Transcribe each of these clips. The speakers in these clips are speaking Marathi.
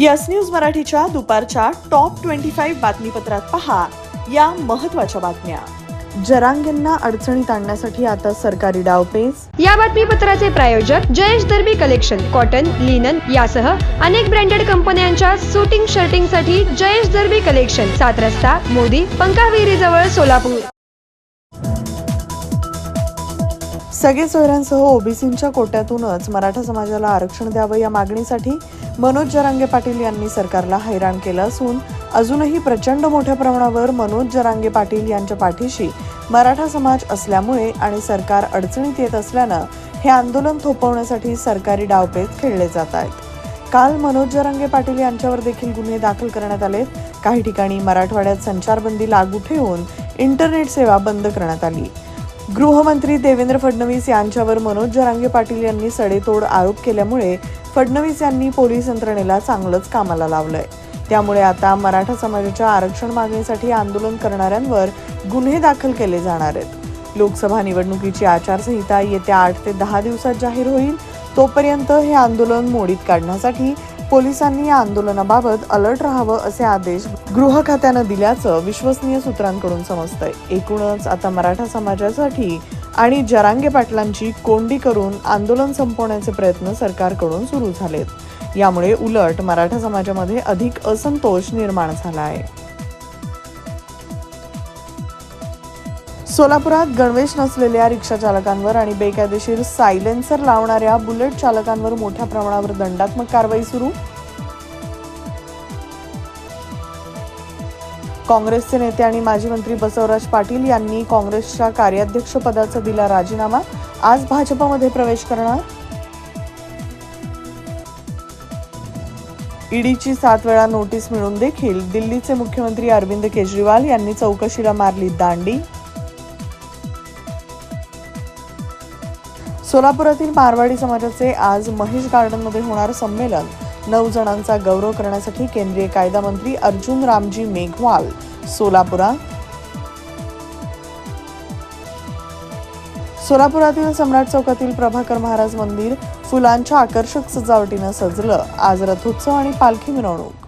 यस न्यूज मराठीच्या दुपारच्या टॉप ट्वेंटी फाईव्ह बातमीपत्रात पहा या महत्त्वाच्या बातम्या. जरांगेंना अडचणीत आणण्यासाठी आता सरकारी डावपेच या बातमीपत्राचे प्रायोजक Jayesh Darbi collection cotton linen यासह अनेक ब्रँडेड कंपन्यांच्या सुटिंग शर्टिंगसाठी जयेश दर्बी कलेक्शन सात रस्ता मोदी पंकाविहिरी जवळ सोलापूर. सगळे सोयऱ्यांसह ओबीसींच्या कोट्यातूनच मराठा समाजाला आरक्षण द्यावं या मागणीसाठी मनोज जरांगे पाटील यांनी सरकारला हैराण केलं असून अजूनही प्रचंड मोठ्या प्रमाणावर मनोज जरांगे पाटील यांच्या पाठीशी मराठा समाज असल्यामुळे आणि सरकार अडचणीत येत असल्यानं हे आंदोलन थोपवण्यासाठी सरकारी डावपेच खेळले जात आहेत. काल मनोज जरांगे पाटील यांच्यावर देखील गुन्हे दाखल करण्यात आले काही ठिकाणी मराठवाड्यात संचारबंदी लागू ठेवून इंटरनेट सेवा बंद करण्यात आली. गृहमंत्री देवेंद्र फडणवीस यांच्यावर मनोज जरांगे पाटील यांनी सडेतोड आरोप केल्यामुळे फडणवीस यांनी पोलीस यंत्रणेला चांगलंच कामाला लावलंय. त्यामुळे आता मराठा समाजाच्या आरक्षण मागणीसाठी आंदोलन करणाऱ्यांवर गुन्हे दाखल केले जाणार आहेत. लोकसभा निवडणुकीची आचारसंहिता येत्या आठ ते दहा दिवसात जाहीर होईल. तोपर्यंत हे आंदोलन मोडीत काढण्यासाठी पोलिसांनी या आंदोलनाबाबत अलर्ट राहावं असे आदेश गृह खात्यानं दिल्याचं विश्वसनीय सूत्रांकडून समजतंय. एकूणच आता मराठा समाजासाठी आणि जरांगे पाटलांची कोंडी करून आंदोलन संपवण्याचे प्रयत्न सरकारकडून सुरू झालेत. यामुळे उलट मराठा समाजामध्ये अधिक असंतोष निर्माण झाला आहे. सोलापुरात गणवेश नसलेल्या रिक्षा चालकांवर आणि बेकायदेशीर सायलेन्सर लावणाऱ्या बुलेट चालकांवर मोठ्या प्रमाणावर दंडात्मक कारवाई सुरू. काँग्रेसचे नेते आणि माजी मंत्री बसवराज पाटील यांनी काँग्रेसच्या कार्याध्यक्षपदाचा दिला राजीनामा. आज भाजपमध्ये प्रवेश करणार. ईडीची सात वेळा नोटीस मिळून देखील दिल्लीचे मुख्यमंत्री अरविंद केजरीवाल यांनी चौकशीला मारली दांडी. सोलापुरातील मारवाडी समाजाचे आज महेश गार्डनमध्ये होणार संमेलन. नऊ जणांचा गौरव करण्यासाठी केंद्रीय कायदा मंत्री अर्जुन रामजी मेघवाल. सोलापुरात सोलापुरातील सम्राट चौकातील प्रभाकर महाराज मंदिर फुलांच्या आकर्षक सजावटीनं सजलं. आज रथोत्सव आणि पालखी मिरवणूक.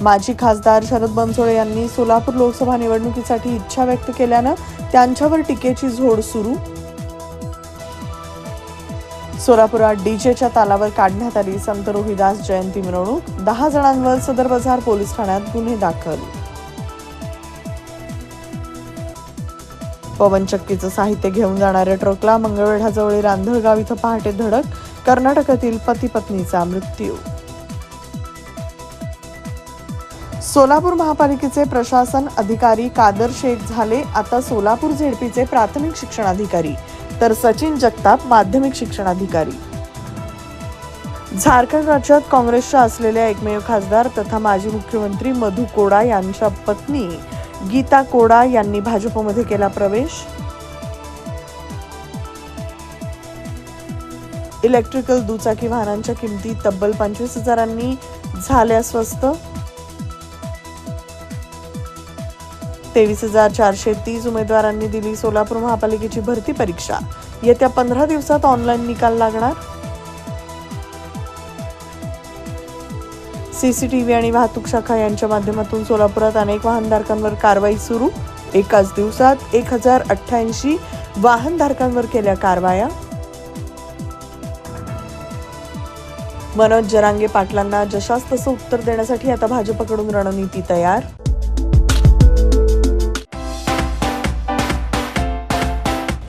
माजी खासदार शरद बनसोडे यांनी सोलापूर लोकसभा निवडणुकीसाठी इच्छा व्यक्त केल्यानं त्यांच्यावर टीकेची झोड सुरू. सोलापुरात डीजेच्या तालावर काढण्यात आली संत रोहिदास जयंती मिरवणूक. दहा जणांवर सदर बाजार पोलीस ठाण्यात गुन्हे दाखल. पवनचक्कीचं साहित्य घेऊन जाणाऱ्या ट्रकला मंगळवेढाजवळील रांधळगाव इथं पहाटे धडक. कर्नाटकातील पती पत्नीचा मृत्यू. सोलापूर महापालिकेचे प्रशासन अधिकारी कादर शेख झाले आता सोलापूर झेडपीचे प्राथमिक शिक्षणाधिकारी तर सचिन जगताप माध्यमिक शिक्षणाधिकारी. झारखंड राज्यात काँग्रेसच्या असलेल्या एकमेव खासदार तथा माजी मुख्यमंत्री मधु कोडा यांच्या पत्नी गीता कोडा यांनी भाजपमध्ये केला प्रवेश. इलेक्ट्रिकल दुचाकी वाहनांच्या किमती तब्बल पंचवीस हजारांनी झाल्या स्वस्त. तेवीस हजार चारशे तीस उमेदवारांनी दिली सोलापूर महापालिकेची भरती परीक्षा. येत्या पंधरा दिवसात ऑनलाईन निकाल लागणार? सीसीटीव्ही आणि वाहतूक शाखा यांच्या माध्यमातून सोलापुरात अनेक वाहनधारकांवर कारवाई सुरू. एकाच दिवसात एक हजार अठ्ठ्याऐंशी वाहनधारकांवर केल्या कारवाया. मनोज जरांगे पाटलांना जशास तसं उत्तर देण्यासाठी आता भाजपकडून रणनीती तयार.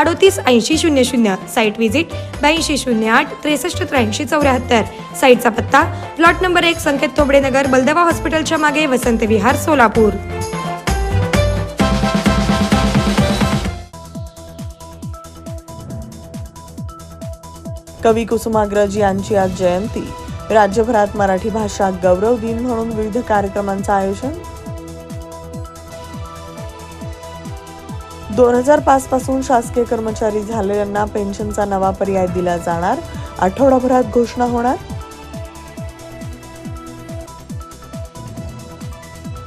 अडोतीस ऐंशी शून्य शून्य साईट व्हिजिट ब्याऐंशी शून्य आठ त्रेसष्ट त्र्याऐंशी चौऱ्याहत्तर. साईटचा पत्ता प्लॉट नंबर एक संकेत तोबडे नगर बलदवा हॉस्पिटलच्या मागे वसंत विहार सोलापूर. कवी कुसुमाग्रज यांची आज जयंती. राज्यभरात मराठी भाषा गौरव दिन म्हणून विविध कार्यक्रमांचं आयोजन दोन हजार पाच पासून शासकीय कर्मचारी झालेल्यांना पेन्शनचा नवा पर्याय दिला जाणार. आठवडाभरात घोषणा होणार.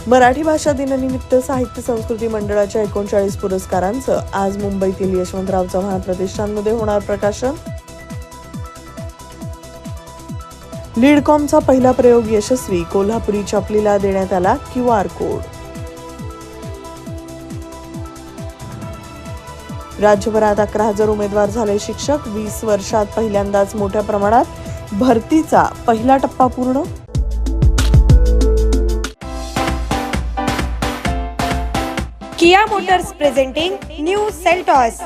मराठी भाषा दिनानिमित्त साहित्य संस्कृती मंडळाच्या एकोणचाळीस पुरस्कारांचं आज मुंबईतील यशवंतराव चव्हाण प्रतिष्ठानमध्ये होणार प्रकाशन. लीडकॉमचा पहिला प्रयोग यशस्वी कोल्हापुरी चपलीला देण्यात आला क्यू आर कोड. राज्यभरात अकरा हजार उमेदवार झाले. शिक्षक वीस वर्षात पहिल्यांदाच मोठ्या प्रमाणात भरतीचा पहिला टप्पा पूर्ण. Kia motors presenting new Seltos.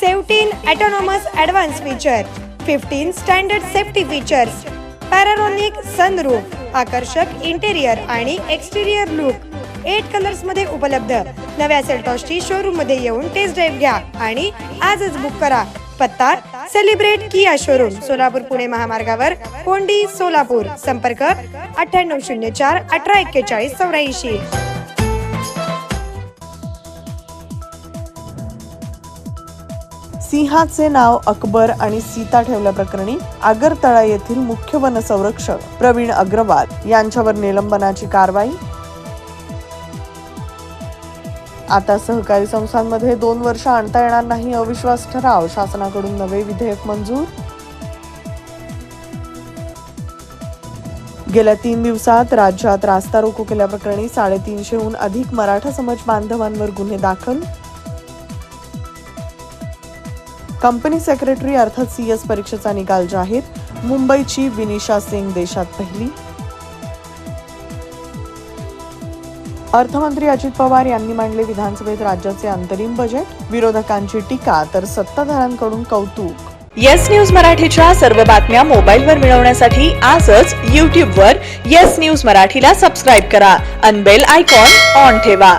Seventeen autonomous advanced feature. Fifteen standard safety features. Panoramic sunroof. आकर्षक इंटेरियर आणि एक्सटेरियर लुक एट कलर्समध्ये उपलब्ध. नव्या सेल्टॉसची शोरूममध्ये येऊन टेस्ट ड्राईव्ह घ्या आणि आजच बुक करा. पत्ता celebrate Kia showroom Solapur Pune महामार्गावर कोंडी सोलापूर. संपर्क अठ्ठ्याण्णव शून्य चार अठरा एक्केचाळीस चौऱ्याऐंशी. सिंहाचे नाव अकबर आणि सीता ठेवल्याप्रकरणी आगरतळा येथील मुख्य वनसंरक्षक प्रवीण अग्रवाल यांच्यावर निलंबनाची कारवाई आता सहकारी संस्थांमध्ये दोन वर्ष आणता येणार नाही अविश्वास ठराव. शासनाकडून नवे विधेयक मंजूर. गेल्या तीन दिवसात राज्यात रास्ता रोको केल्याप्रकरणी साडेतीनशेहून अधिक मराठा समाज बांधवांवर गुन्हे दाखल. कंपनी सेक्रेटरी अर्थात सीएस परीक्षेचा निकाल जाहीर. मुंबईची विनिशा सिंग देशात पहिली. अर्थमंत्री अजित पवार यांनी मांडले विधानसभेत राज्याचे अंतरिम बजेट विरोधकांची टीका तर सत्ताधाऱ्यांकडून कौतुक. येस न्यूज मराठीच्या सर्व बातम्या मोबाईलवर मिळवण्यासाठी आजच यूट्यूबवर येस न्यूज मराठीला सबस्क्राईब करा. अनबेल आयकॉन ऑन ठेवा.